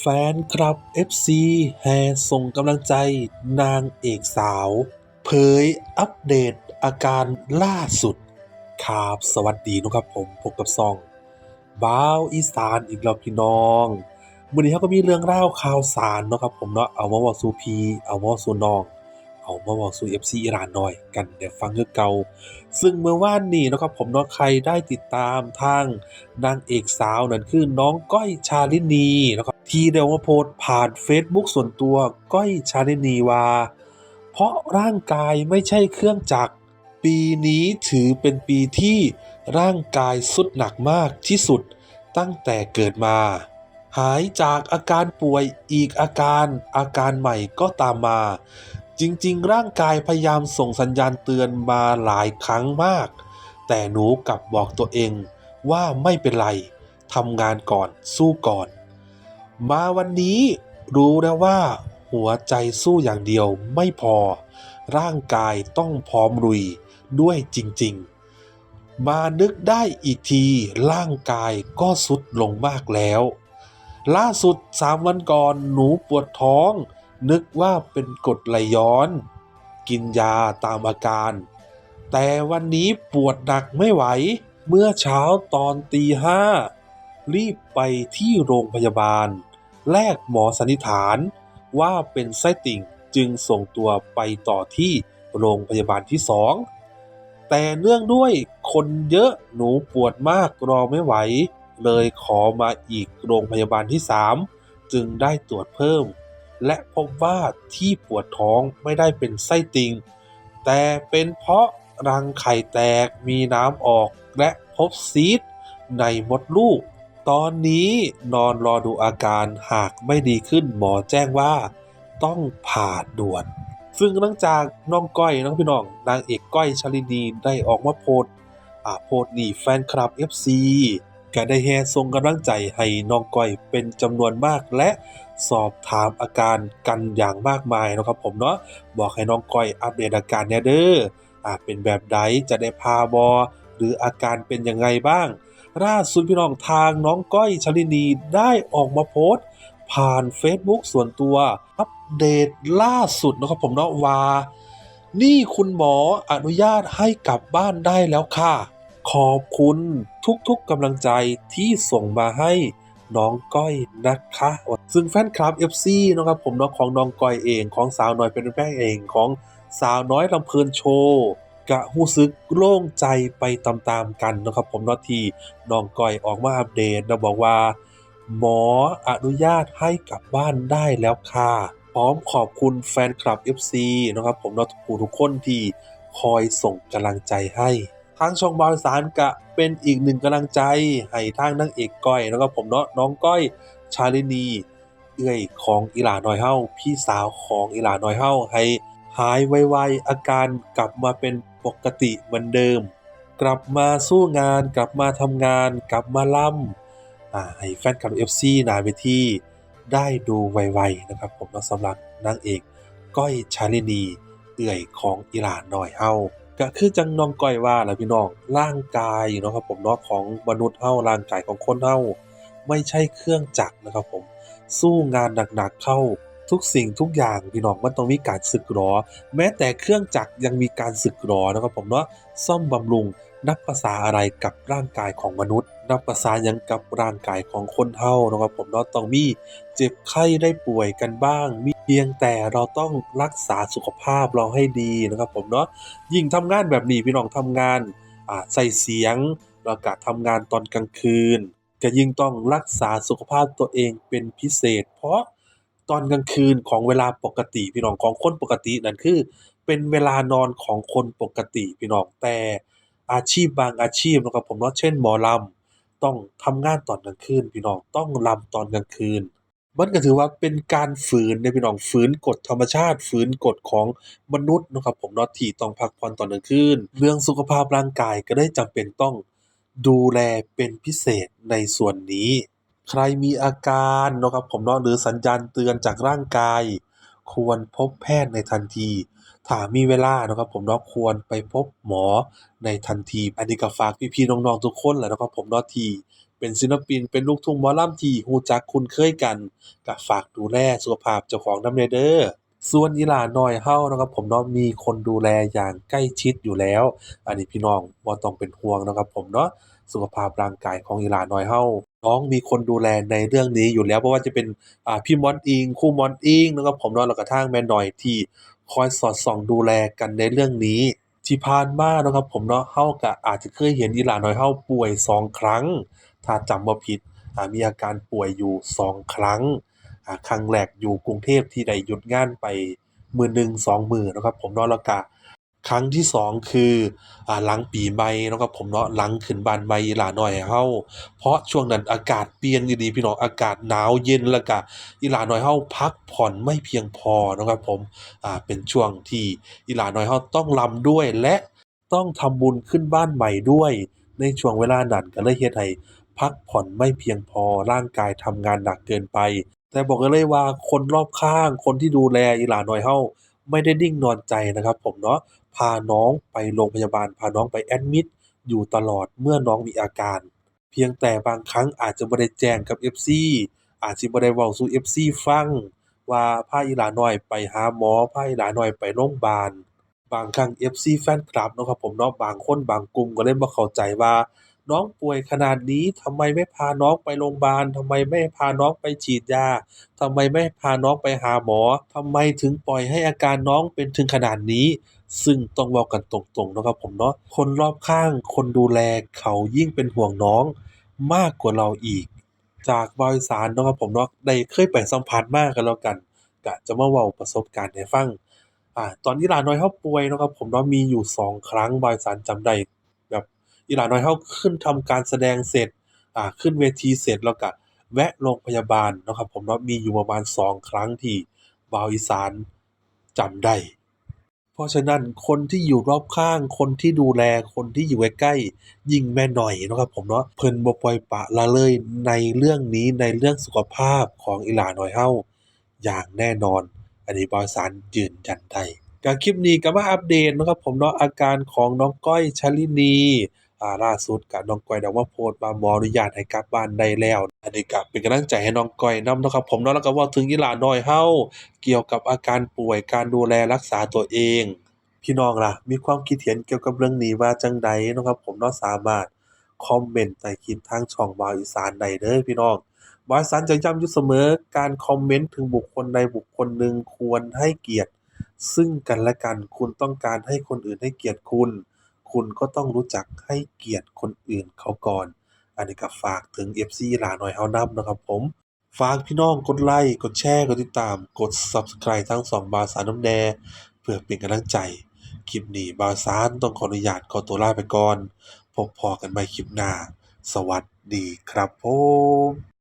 แฟนคลับ FC แห่ส่งกำลังใจนางเอกสาว เผยอัปเดตอาการล่าสุดครับสวัสดีนะครับผมพบกับซองบ้าวอีสานอีกแล้วพี่น้องมื้อนี้เราก็มีเรื่องราข่าวสารนะครับผมเนาะเอามาเว้าสู่พีเอามาเว้าสู่น้อง เอามาเว้าสู่ FC อีหลานหน้อยกันได้ฟังคือเก่า ซึ่งเมื่อวานนี้นะครับผมเนาะใครได้ติดตามทางนางเอกสาวนั่นคือน้องก้อยชาลินีนะครับ ที่ได้มาโพสต์ผ่าน Facebook ส่วนตัวก้อยชาลินีว่าเพราะร่างกายไม่ใช่เครื่องจักร ปีนี้ถือเป็นปีที่ร่างกายสุดหนักมากที่สุดตั้งแต่เกิดมา หายจากอาการป่วยอีกอาการอาการใหม่ก็ตามมา จริงๆ ร่างกายพยายามส่งสัญญาณเตือนมาหลายครั้งมาก แต่หนูกลับบอกตัวเองว่าไม่เป็นไรทำงานก่อนสู้ก่อน มาวันนี้รู้แล้วว่า หัวใจสู้อย่างเดียวไม่พอ ร่างกายต้องพร้อมลุยด้วยจริง ๆ มานึกได้อีกที ร่างกายก็สุดลงมากแล้ว ล่าสุดสามวันก่อนหนูปวดท้อง นึกว่าเป็นกดไหลย้อน กินยาตามอาการ แต่วันนี้ปวดหนักไม่ไหว เมื่อเช้าตอนตีห้ารีบไปที่โรงพยาบาล แรกหมอสันนิษฐานว่าเป็นไส้ติ่งจึงส่งตัวไปต่อที่โรงพยาบาลที่สองแต่เนื่องด้วยคนเยอะหนูปวดมากรอไม่ไหว เลยขอมาอีกโรงพยาบาลที่3จึงได้ตรวจเพิ่ม และพบว่าที่ปวดท้องไม่ได้เป็นไส้ติ่งแต่เป็นเพราะรังไข่แตกมีน้ำออกและพบซีสต์ในมดลูก ตอนนี้นอนรอดูอาการหากไม่ดีขึ้นหมอแจ้งว่า ต้องผ่าด่วน ซึ่งหลังจากน้องก้อยน้องพี่น้อง นางเอกก้อยชลินีได้ออกมาโพสอ่าโพสนี่แฟนคลับ FC ก็ได้แห่ส่งกำลังใจให้น้องก้อยเป็นจำนวนมากและสอบถามอาการกันอย่างมากมายนะครับผมเนาะบอกให้น้องก้อยอัปเดตอาการแหน่ยเด้ออ่าเป็นแบบใดจะได้พาบอหรืออาการเป็นยังไงบ้าง ล่าสุดพี่น้องทางน้องก้อยชลินีได้ออกมาโพสต์ ผ่าน Facebook ส่วนตัว อัปเดตล่าสุดนะครับผมเนาะว่า นี่คุณหมออนุญาตให้กลับบ้านได้แล้วค่ะ ขอบคุณทุกๆกำลังใจที่ส่งมาให้น้องก้อยนะคะ ซึ่งแฟนคลับ FC นะครับผมเนาะของน้องก้อยเองของสาวน้อยเป็นแป้งเองของสาวน้อยลำเพลินโชว์ กะรู้สึกโล่งใจไปตามๆกันนะครับผมนาะที่น้องก้อยออกมาอัปเดตนะบอกว่า หมออนุญาตให้กลับบ้านได้แล้วค่ะ พร้อมขอบคุณแฟนคลับ FC นะครับผมนาะทุกผู้ทุกคนที่คอยส่งกำลังใจให้ทางช่องบาวสารกะเป็นอีกหนึ่งกำลังใจ ให้ทางนางเอกก้อยนะครับผมเนาะน้องก้อยชาลินี เอื้อยของอีหลาน้อยเฮาพี่สาวของอีหลาน้อยเฮาให้ หายไวๆอาการกลับมาเป็นปกติเหมือนเดิม กลับมาสู้งาน กลับมาทำงาน กลับมาล่ำอ่าให้แฟนคลับ FC หนาเวทีได้ดูไวๆนะครับ ผมสำหรับนางเอกก้อยชาลินีเอื่อยของอีหลานหน่อยเฮาก็คือจังน้องก้อยว่าแหละพี่น้องร่างกายเนาะครับผมเนาะของมนุษย์เฮาร่างกายของคนเฮาไม่ใช่เครื่องจักรนะครับผมสู้งานหนักๆเข้า ทุกสิ่งทุกอย่างพี่น้องมันต้องมีการสึกหรอ แม้แต่เครื่องจักรยังมีการสึกหรอนะครับผมเนาะซ่อมบำรุงนับภาษาอะไรกับร่างกายของมนุษย์ นับภาษาหยังกับร่างกายของคนเฮานะครับผมเนาะต้องมีเจ็บไข้ได้ป่วยกันบ้าง มีเพียงแต่เราต้องรักษาสุขภาพเราให้ดีนะครับผมเนาะยิ่งทำงานแบบนี้พี่น้องทำงานใส่เสียงแล้วก็ทำงานตอนกลางคืนก็ยิ่งต้องรักษาสุขภาพตัวเองเป็นพิเศษ เพราะ ตอนกลางคืนของเวลาปกติพี่น้องของคนปกตินั่นคือ เป็นเวลานอนของคนปกติพี่น้องแต่อาชีพบางอาชีพนะครับผมเนาะเช่นหมอลำต้องทำงานตอนกลางคืนพี่น้องต้องลำตอนกลางคืน มันก็ถือว่าเป็นการฝืนเนี่ยพี่น้องฝืนกฎธรรมชาติ ฝืนกฎของมนุษย์นะครับผมเนาะที่ต้องพักผ่อนตอนกลางคืนเรื่องสุขภาพร่างกายก็ได้จำเป็นต้องดูแลเป็นพิเศษในส่วนนี้ ใครมีอาการเนาะครับผมเนาะหรือสัญญาณเตือนจากร่างกาย ควรพบแพทย์ในทันที ถ้ามีเวลาเนาะครับผมเนาะควรไปพบหมอในทันที อันนี้ก็ฝากพี่ๆน้องๆทุกคนแหละนะครับผมเนาะที่เป็นศิลปินเป็นลูกทุ่งหมอลำที่รู้จักคุ้นเคยกันก็ฝากดูแลสุขภาพเจ้าของน้ำแหน่เด้อส่วนอีหลาน้อยเรานะครับผมเนาะมีคนดูแลอย่างใกล้ชิดอยู่แล้ว อันนี้พี่น้องบ่ต้องเป็นห่วงนะครับผมเนาะสุขภาพร่างกายของอีหลาน้อยเรา น้องมีคนดูแลในเรื่องนี้อยู่แล้วบ่ว่าจะเป็นพี่มอนอิงครูหมอนอิงเนาะครับผมเนาะแล้วก็ทางแม่น้อยที่คอยสอดส่องดูแลกันในเรื่องนี้ ที่ผ่านมาเนาะครับผมเนาะเราก็อาจจะเคยเห็นอีหลาน้อยเราป่วยสองครั้ง ถ้าจำบ่ผิดมีอาการป่วยอยู่สองครั้งครั้งแรกอยู่กรุงเทพที่ได้หยุดงานไปมือหนึ่งสองมือนะครับผมเนาะแล้วก็ ครั้งที่สองคืออ่าหลังปีใหม่เนาะครับผมเนาะหลังขึ้นบ้านใหม่หลาน้อยเราเพราะช่วงนั้นอากาศเปลี่ยนอีพี่น้องอากาศหนาวเย็นแล้วก็อีหลาหน้อยเราพักผ่อนไม่เพียงพอนะครับผมอ่าเป็นช่วงที่อีหลาหน้อยเราต้องรำด้วย และต้องทำบุญขึ้นบ้านใหม่ด้วย ในช่วงเวลานั้นก็เลยเฮ็ดให้พักผ่อนไม่เพียงพอร่างกายทำงานหนักเกินไป แต่บอกได้เลยว่าคนรอบข้างคนที่ดูแลอีหลาหน้อยเราไม่ได้นิ่งนอนใจนะครับผมเนาะ พาน้องไปโรงพยาบาล พาน้องไปแอดมิดอยู่ตลอดเมื่อน้องมีอาการ เพียงแต่บางครั้งอาจจะบ่ได้แจ้งกับ FC อาจสิบ่ได้เว้าสู่ FC ฟัง ว่าพาอีหลาน้อยไปหาหมอพาอีหลาน้อยไปโรงบาล บางครั้ง FC แฟนคลับเนาะครับผมเนาะบางคนบางกลุ่มก็เลยบ่เข้าใจว่า น้องป่วยขนาดนี้ทำไมไม่พาน้องไปโรงพยาบาลทำไมไม่พาน้องไปฉีดยาทำไมไม่พาน้องไปหาหมอทำไมถึงปล่อยให้อาการน้องเป็นถึงขนาดนี้ ซึ่งต้องว้ากันตรงๆนะครับผมเนาะคนรอบข้างคนดูแลเขายิ่งเป็นห่วงน้องมากกว่าเราอีก จากบ่าวอีสานเนะครับผมเนาะได้เคยไปสัมผัสมาก็แล้วกันก็จะมาเว้าประสบการณ์ให้ฟังอ่าตอนอีหลานน้อยเราป่วยนะครับผมเนาะมีอยู่สองครั้งบ่าวอีสานจำได้ อีหลาน้อยเราขึ้นทำการแสดงเสร็จอ่าขึ้นเวทีเสร็จแล้วก็แวะโรงพยาบาลเนาะครับผมเนาะมีอยู่ประมาณสองครั้งที่บ่าวอีสานจำได้เพราะฉะนั้นคนที่อยู่รอบข้าง คนที่ดูแลคนที่อยู่ใกล้ๆยิ่งแม่น้อยนะครับผมเนาะเพิ่นบ่ปล่อยปะละเลยในเรื่องนี้ในเรื่องสุขภาพของอีหลาน้อยเราอย่างแน่นอน อันนี้บ่าวอีสานยืนยันได้ก็คลิปนี้ก็มาอัปเดตนะครับผมเนาะอาการของน้องก้อยชลินี อ่าล่าสุดก็น้องก้อยได้ออกมาโพสต์ว่าหมออนุญาตให้กลับบ้านได้แล้ว อันนี้ก็เป็นกำลังใจให้น้องก้อยนำนะครับผมเนาะแล้วก็ว้าถึงอีหลาน้อยเราเกี่ยวกับอาการป่วยการดูแลรักษาตัวเอง พี่น้องล่ะ มีความคิดเห็นเกี่ยวกับเรื่องนี้ว่าจังใดนะครับผมเนาะสามารถคอมเมนต์ใต้คลิปทางช่องบาวอีสานได้เด้อพี่น้องบาวอีสานจะย้ำอยู่เสมอการคอมเมนต์ถึงบุคคลใดบุคคลหนึ่งควรให้เกียรติ ซึ่งกันและกันคุณต้องการให้คนอื่นให้เกียรติคุณ คุณก็ต้องรู้จักให้เกียรติคนอื่นเขาก่อน อันนี้ก็ฝากถึง FC อีหลาน้อยเรานำนะครับผม ฝากพี่น้องกดไลก์กดแชร์ กดติดตาม กด Subscribe ทั้งช่องบาสานนำแหน่เพื่อเป็นกำลังใจ คลิปนี้บาสานต้องขออนุญาตขอตัวลาไปก่อน พบพอกันใหม่คลิปหน้า สวัสดีครับผม